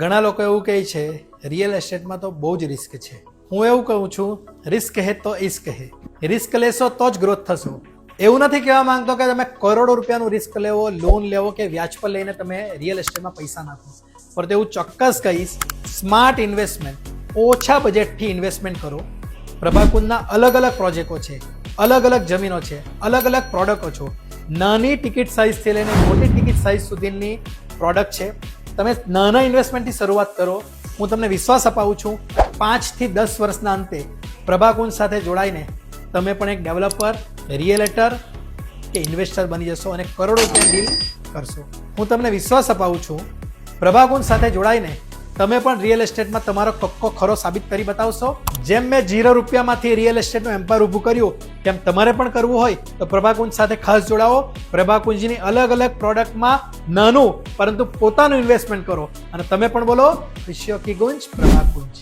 ઘણા લોકો એવું કહે છે રિયલ એસ્ટેટમાં તો બહુ જ રિસ્ક છે. હું એવું કહું છું રિસ્ક હે તો ઇસ્ક હે. રિસ્ક લેશો તો જ ગ્રોથ થશો. એવું નથી કહેવા માંગતો કે તમે કરોડો રૂપિયાનું રિસ્ક લેવો લોન લેવો કે વ્યાજ પર લઈને તમે રિયલ એસ્ટેટમાં પૈસા નાખો. પણ તેવું ચોક્કસ કહીશ સ્માર્ટ ઇન્વેસ્ટમેન્ટ ઓછા બજેટથી ઇન્વેસ્ટમેન્ટ કરો. પ્રભાકુંદના અલગ અલગ પ્રોજેક્ટો છે, અલગ અલગ જમીનો છે, અલગ અલગ પ્રોડક્ટો છો. નાની ટિકિટ સાઇઝથી લઈને મોટી ટિકિટ સાઇઝ સુધીની પ્રોડક્ટ છે. તમે નાના ઇન્વેસ્ટમેન્ટથી શરૂઆત કરો. હું તમને વિશ્વાસ અપાવું છું પાંચથી દસ વર્ષના અંતે પ્રભાકુંજ સાથે જોડાઈને તમે પણ એક ડેવલપર રિયલેટર કે ઇન્વેસ્ટર બની જશો અને કરોડો રૂપિયા ડીલ કરશો. હું તમને વિશ્વાસ અપાવું છું, પ્રભાકુંજ સાથે જોડાઈને તમે પણ રિયલ એસ્ટેટમાં તમારો કક્કો ખરો સાબિત કરી બતાવશો. જેમ મેં જીરો રૂપિયામાંથી રિયલ એસ્ટેટનું એમ્પાયર ઊભું કર્યું તેમ તમારે પણ કરવું હોય તો પ્રભાકુંજ સાથે ખાસ જોડાવો. પ્રભાકુંજની અલગ અલગ પ્રોડક્ટમાં નાનું પરંતુ પોતાનું ઇન્વેસ્ટમેન્ટ કરો. અને તમે પણ બોલો વિશ્વ કી ગુંજ, પ્રભાકુંજ.